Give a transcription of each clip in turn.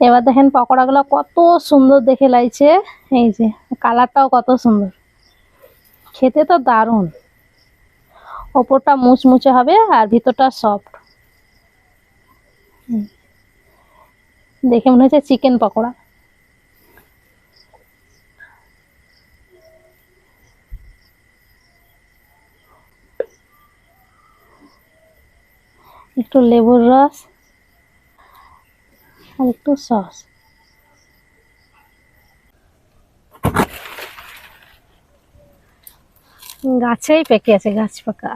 এবার দেখেন পকোড়াগুলো কত সুন্দর দেখে লাগছে। এই যে, কালারটাও কত সুন্দর। খেতে তো দারুণ। ওপরটা মুচমুচে হবে আর ভিতরটা সফট দেখে মনে হচ্ছে চিকেন পকোড়া। একটু লেবুর রস। আর একটু সস। গাছেই পেকে আছে গাছ পাকা।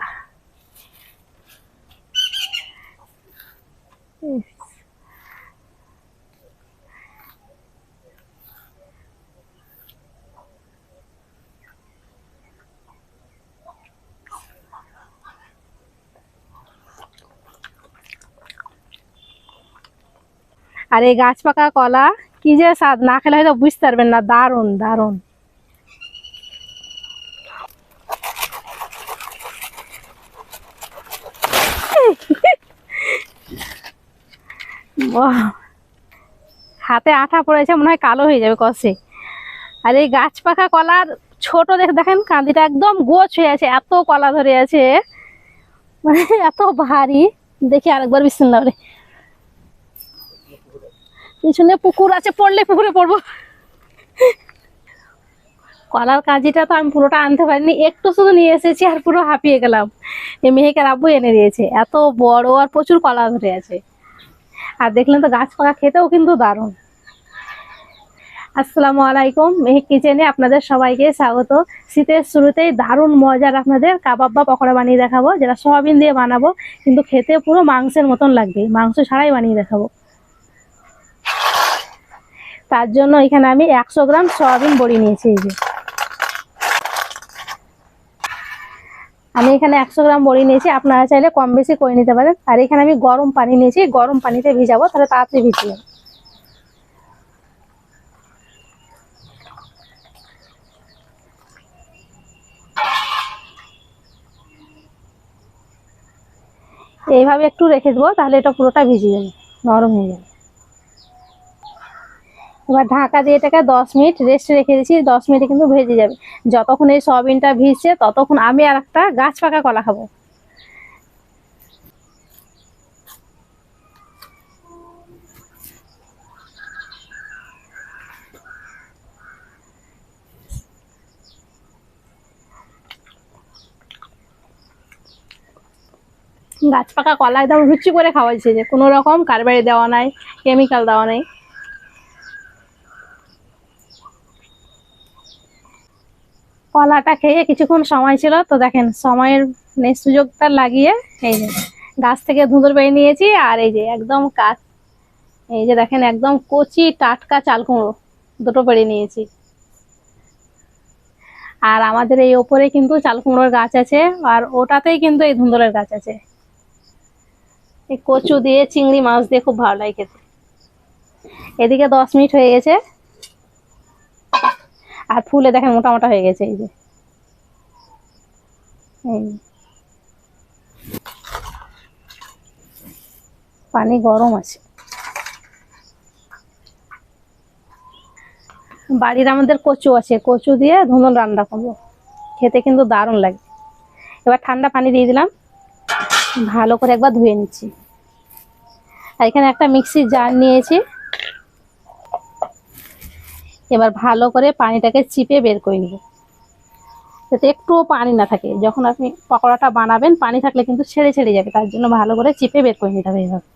আর এই গাছ পাকা কলা, কি যে স্বাদ, না খেলে হয়তো বুঝতে পারবেন না, দারুণ দারুণ! হাতে আঠা পড়েছে, মনে হয় কালো হয়ে যাবে কষে আর এই গাছ পাকা কলার ছোট দেখে, দেখেন কাঁদিটা একদম গোছ হয়ে আছে, এত কলা ধরে আছে। মানে এত ভারী। দেখি আরেকবার বিসমিল্লাহ বলে পিছনে পুকুর আছে, পড়লে পুকুরে পড়ব। কলার কাজিটা তো আমি পুরোটা আনতে পারিনি, একটু শুধু নিয়ে এসেছি আর পুরো হাঁপিয়ে গেলাম। এই মেহেকের আব্বু এনে দিয়েছে, এত বড় আর প্রচুর কলা ধরে আছে। আর দেখলেন তো গাছ পাকা, খেতেও কিন্তু দারুণ। আসসালামু আলাইকুম, মেহেক কিচেনে আপনাদের সবাইকে স্বাগত। শীতের শুরুতেই দারুণ মজার আপনাদের কাবাব বা পকোড়া বানিয়ে দেখাবো, যেটা সয়াবিন দিয়ে বানাবো, কিন্তু খেতে পুরো মাংসের মতন লাগবে। মাংস ছাড়াই বানিয়ে দেখাবো। তার জন্য এখানে আমি একশো গ্রাম সয়াবিন বড়ি নিয়েছি এই যে। আমি এখানে একশো গ্রাম বড়ি নিয়েছি, আপনারা চাইলে কম বেশি করে নিতে পারেন। আর এখানে আমি গরম পানি নিয়েছি, গরম পানিতে ভিজাবো, তাহলে তাড়াতাড়ি ভিজে যাবে। এইভাবে একটু রেখে দেবো, তাহলে এটা পুরোটা ভিজে যাবে, নরম হয়ে যাবে। এবার ঢাকা দিয়ে এটাকে দশ মিনিট রেস্ট রেখে দিয়েছি, দশ মিনিটে কিন্তু ভেজে যাবে। যতক্ষণ এই সয়াবিনটা ভিজছে, ততক্ষণ আমি আর একটা গাছ পাকা কলা খাব। গাছ পাকা কলা একদম রুচি করে খাওয়াইছে যে কোনো রকম কারবারি দেওয়া নাই কেমিক্যাল দেওয়া নাই। কলাটা খেয়ে কিছুক্ষণ সময় ছিল। তো দেখেন, সময়ের সুযোগটা লাগিয়ে এই যে গাছ থেকে ধুঁদুর বেরিয়ে নিয়েছি আর এই যে একদম কাজ এই যে দেখেন, একদম কচি টাটকা চাল কুমড়ো দুটো পেড়ে নিয়েছি। আর আমাদের এই ওপরে কিন্তু চাল কুমড়োর গাছ আছে আর ওটাতেই কিন্তু এই ধুন্দরের গাছ আছে। এই কচু দিয়ে, চিংড়ি মাছ দিয়ে খুব ভালো লাগে খেতে। এদিকে দশ মিনিট হয়ে গেছে। আর ফুলে দেখেন মোটা মোটা হয়ে গেছে, এই যে। এই। পানি গরম আছে। বাড়ির আমাদের কচু আছে, কচু দিয়ে ধুন্দুল রান্না করব। খেতে কিন্তু দারুণ লাগে। এবার ঠান্ডা পানি দিয়ে দিলাম। ভালো করে একবার ধুয়ে নিচ্ছি। আর এখানে একটা মিক্সির জার নিয়েছি। এবার ভালো করে পানিটাকে চিপে বের করে নিব। যাতে একটুও পানি না থাকে। যখন আপনি পকোড়াটা বানাবেন, পানি থাকলে কিন্তু ছেড়ে ছেড়ে যাবে। তার জন্য ভালো করে চিপে বের করে নিতে হবে এইভাবে।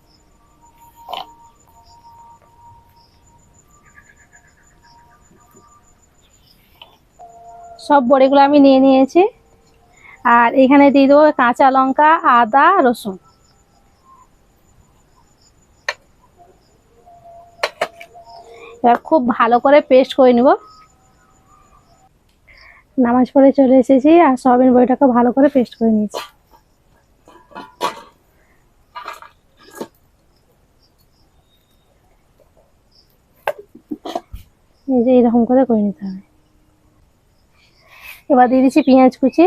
সব বড়িগুলো আমি নিয়ে নিয়েছি। আর এখানে দিয়ে দেবো কাঁচা লঙ্কা, আদা, রসুন। এবার খুব ভালো করে পেস্ট করে নিব। নামাজ পড়ে চলে এসেছি আর সয়াবিন বড়িটাকে ভালো করে পেস্ট করে নিয়েছি। এই যে এরকম করে করে নিতে হবে। এবার দিয়ে দিচ্ছি পেঁয়াজ কুচি।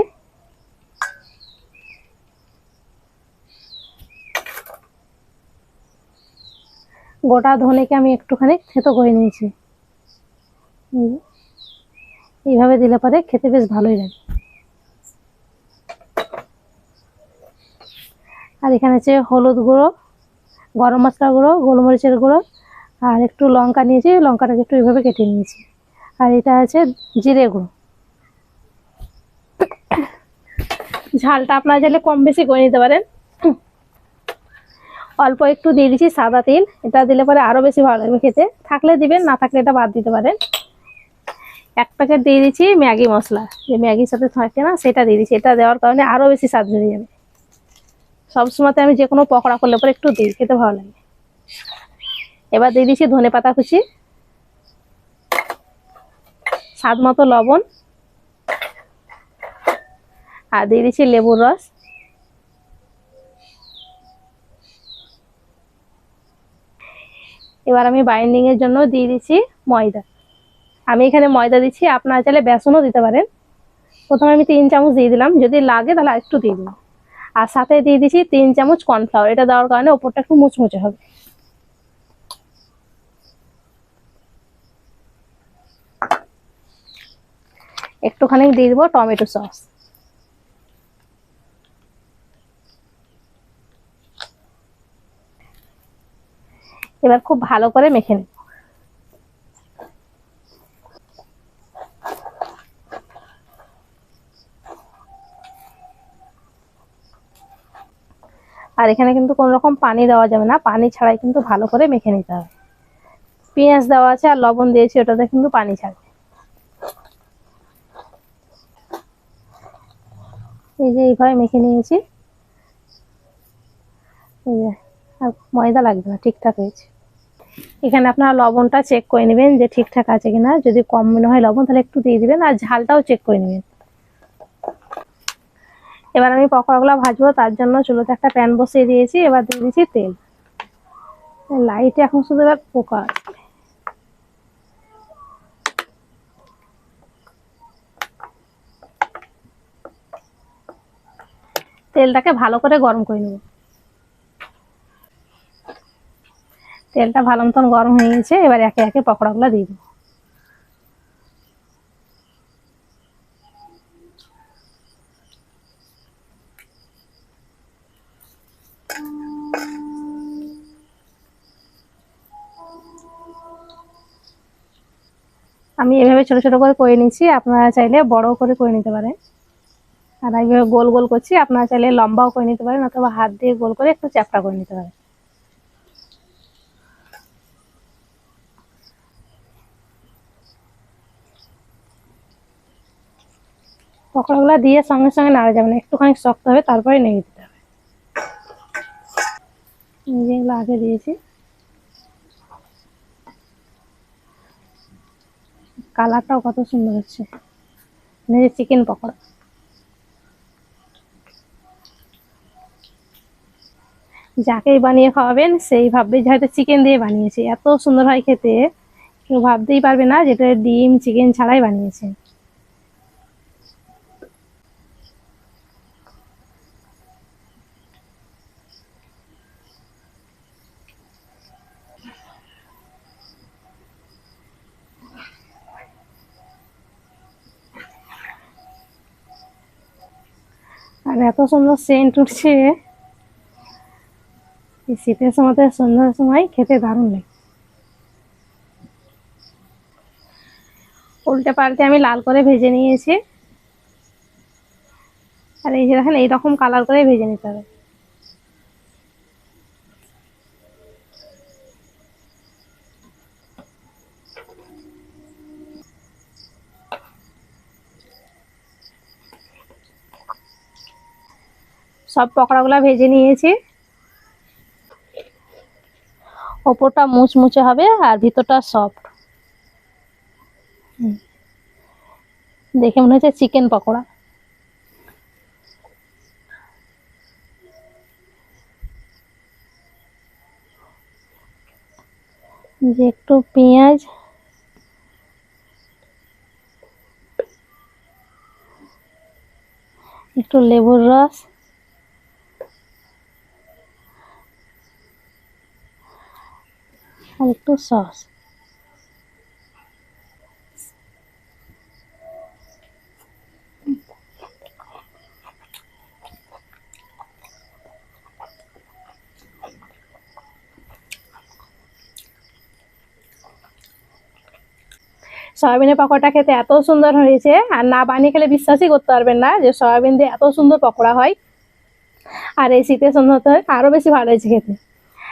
গোটা ধনেকে আমি একটুখানি থেতো করে নিয়েছি। এই এইভাবে দিলে পরে খেতে বেশ ভালোই লাগে। আর এখানে আছে হলুদ গুঁড়ো, গরম মশলা গুঁড়ো, গোলমরিচের গুঁড়ো, আর একটু লঙ্কা নিয়েছি, লঙ্কাটাকে একটু এইভাবে কেটে নিয়েছি। আর এটা আছে জিরে গুঁড়ো। ঝালটা আপনারা চাইলে কম বেশি করে নিতে পারেন। অল্প একটু দিয়ে দিচ্ছি সাদা তিল। এটা দিলে পরে আরও বেশি ভালো লাগবে খেতে। থাকলে দিবেন, না থাকলে এটা বাদ দিতে পারেন। এক প্যাকেট দিয়ে দিচ্ছি ম্যাগি মশলা। যে ম্যাগির সাথে থাকে না, সেটা দিয়ে দিচ্ছি। এটা দেওয়ার কারণে আরও বেশি স্বাদ বেড়ে যাবে। সবসময়তে আমি যে কোনো পকোড়া করলে পরে একটু দিই, খেতে ভালো লাগে। এবার দিয়ে দিচ্ছি ধনে পাতা কুচি। স্বাদ মতো লবণ। আর দিয়ে দিচ্ছি লেবুর রস। এবার আমি বাইন্ডিং এর জন্য দিয়ে দিচ্ছি ময়দা। আমি এখানে ময়দা দিচ্ছি, আপনারা চাইলে বেসনও দিতে পারেন। প্রথমে আমি তিন চামচ দিয়ে দিলাম, যদি লাগে তাহলে একটু দিয়ে দিন আর সাথে দিয়ে দিচ্ছি তিন চামচ কর্নফ্লাওয়ার এটা দেওয়ার কারণে ওপরটা একটু মুচমুচে হবে। একটুখানি দিয়ে দেবো টমেটো সস এবার খুব ভালো করে মেখে নেব। আর এখানে কিন্তু কোনো রকম পানি দেওয়া যাবে না, পানি ছাড়াই কিন্তু ভালো করে মেখে নিতে হবে। পেঁয়াজ দেওয়া আছে আর লবণ দিয়েছি, ওটাতে কিন্তু পানি ছাড়বে। এই যে এইভাবে মেখে নিয়েছি। এই আর ময়দা লাগবে না, ঠিকঠাক হয়েছে। এখানে আপনারা লবণটা চেক করে নেবেন যে ঠিকঠাক আছে কিনা। যদি কম মনে হয় লবণ, তাহলে একটু দিয়ে দিবেন আর ঝালটাও চেক করে নেবেন। এবার আমি পকোড়াগুলো ভাজবো, তার জন্য চুলোতে একটা প্যান বসিয়ে দিয়েছি, এবার দিয়ে দিয়েছি তেল। লাইটে এখন শুধু এবার পোকা তেলটাকে ভালো করে গরম করে নেব। তেলটা ভালো মতন গরম হয়ে গেছে, এবার একে একে পকোড়াগুলো দিয়ে দেবো। আমি এভাবে ছোট ছোট করে করে নিচ্ছি আপনারা চাইলে বড় করে করে নিতে পারেন। আর এইভাবে গোল গোল করছি, আপনারা চাইলে লম্বাও করে নিতে পারেন, অথবা হাত দিয়ে গোল করে একটু চ্যাপটা করে নিতে পারেন। পকোড়াগুলো দিয়ে সঙ্গে সঙ্গে নাড়া যাবে না, একটুখানি শক্ত হবে, তারপরে নেড়ে দিতে হবে। যেগুলো আগে দিয়েছি। কালারটাও কত সুন্দর হচ্ছে। যে চিকেন পকোড়া। যাকেই বানিয়ে খাওয়াবেন, সেই ভাববে যে হয়তো চিকেন দিয়ে বানিয়েছি। এত সুন্দর হয় খেতে, কেউ ভাবতেই পারবে না যেটা ডিম চিকেন ছাড়াই বানিয়েছে। আর এত সুন্দর সেন্ট উঠছে। এই শীতের সময় সন্ধ্যার সময় খেতে দারুণ নেই উল্টে পাল্টে আমি লাল করে ভেজে নিয়েছি। আর এই যে দেখেন, এইরকম কালার করে ভেজে নিতে হবে। সব পকোড়াগুলো ভেজে নিয়েছি। ওপরটা মুচমুচে হবে আর ভিতরটা সফট দেখে মনে হচ্ছে চিকেন পকোড়া। যে একটু পেঁয়াজ। একটু লেবুর রস। আর একটু সস সয়াবিনের পকোড়াটা খেতে এত সুন্দর হয়েছে, আর না বানিয়ে খেলে বিশ্বাসই করতে পারবেন না যে সয়াবিন দিয়ে এত সুন্দর পকোড়া হয়। আর এই শীতের সন্ধ্যা আরও বেশি ভালো হয়েছে খেতে।